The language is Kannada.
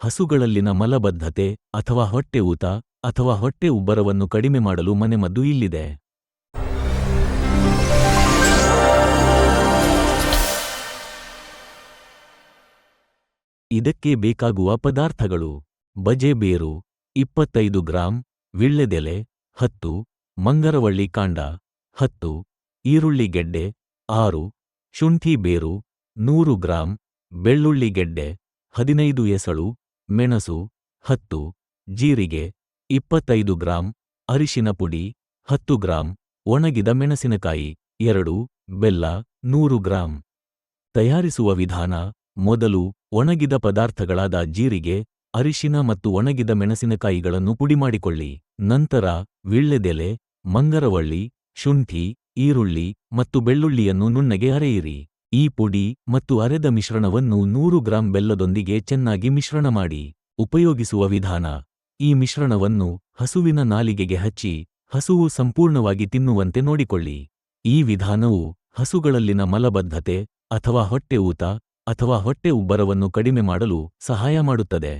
ಹಸುಗಳಲ್ಲಿನ ಮಲಬದ್ಧತೆ ಅಥವಾ ಹೊಟ್ಟೆ ಊತ ಅಥವಾ ಹೊಟ್ಟೆ ಉಬ್ಬರವನ್ನು ಕಡಿಮೆ ಮಾಡಲು ಮನೆಮದ್ದು ಇಲ್ಲಿದೆ. ಇದಕ್ಕೆ ಬೇಕಾಗುವ ಪದಾರ್ಥಗಳು ಬಜೆ ಬೇರು ಇಪ್ಪತ್ತೈದು ಗ್ರಾಂ, ವಿಳ್ಳೆದೆಲೆ ಹತ್ತು, ಮಂಗರವಳ್ಳಿ ಕಾಂಡ ಹತ್ತು, ಈರುಳ್ಳಿ ಗೆಡ್ಡೆ ಆರು, ಶುಂಠಿ ಬೇರು ನೂರು ಗ್ರಾಂ, ಬೆಳ್ಳುಳ್ಳಿ ಗೆಡ್ಡೆ ಹದಿನೈದು ಎಸಳು ಮೆಣಸು, ಹತ್ತು, ಜೀರಿಗೆ, ಇಪ್ಪತ್ತೈದು ಗ್ರಾಂ, ಅರಿಶಿನ ಪುಡಿ, ಹತ್ತು ಗ್ರಾಂ, ಒಣಗಿದ ಮೆಣಸಿನಕಾಯಿ, ಎರಡು, ಬೆಲ್ಲ, ನೂರು ಗ್ರಾಂ. ತಯಾರಿಸುವ ವಿಧಾನ, ಮೊದಲು ಒಣಗಿದ ಪದಾರ್ಥಗಳಾದ ಜೀರಿಗೆ, ಅರಿಶಿನ ಮತ್ತು ಒಣಗಿದ ಮೆಣಸಿನಕಾಯಿಗಳನ್ನು ಪುಡಿಮಾಡಿಕೊಳ್ಳಿ ನಂತರ ವಿಳ್ಳೆದೆಲೆ, ಮಂಗರವಳ್ಳಿ, ಶುಂಠಿ, ಈರುಳ್ಳಿ ಮತ್ತು ಬೆಳ್ಳುಳ್ಳಿಯನ್ನು ನುಣ್ಣಗೆ ಅರೆಯಿರಿ. ಈ ಪುಡಿ ಮತ್ತು ಅರೆದ ಮಿಶ್ರಣವನ್ನು ನೂರು ಗ್ರಾಂ ಬೆಲ್ಲದೊಂದಿಗೆ ಚೆನ್ನಾಗಿ ಮಿಶ್ರಣ ಮಾಡಿ ಉಪಯೋಗಿಸುವ ವಿಧಾನ. ಈ ಮಿಶ್ರಣವನ್ನು ಹಸುವಿನ ನಾಲಿಗೆಗೆ ಹಚ್ಚಿ ಹಸುವು ಸಂಪೂರ್ಣವಾಗಿ ತಿನ್ನುವಂತೆ ನೋಡಿಕೊಳ್ಳಿ. ಈ ವಿಧಾನವು ಹಸುಗಳಲ್ಲಿನ ಮಲಬದ್ಧತೆ ಅಥವಾ ಹೊಟ್ಟೆ ಊತ ಅಥವಾ ಹೊಟ್ಟೆ ಉಬ್ಬರವನ್ನು ಕಡಿಮೆ ಮಾಡಲು ಸಹಾಯ ಮಾಡುತ್ತದೆ.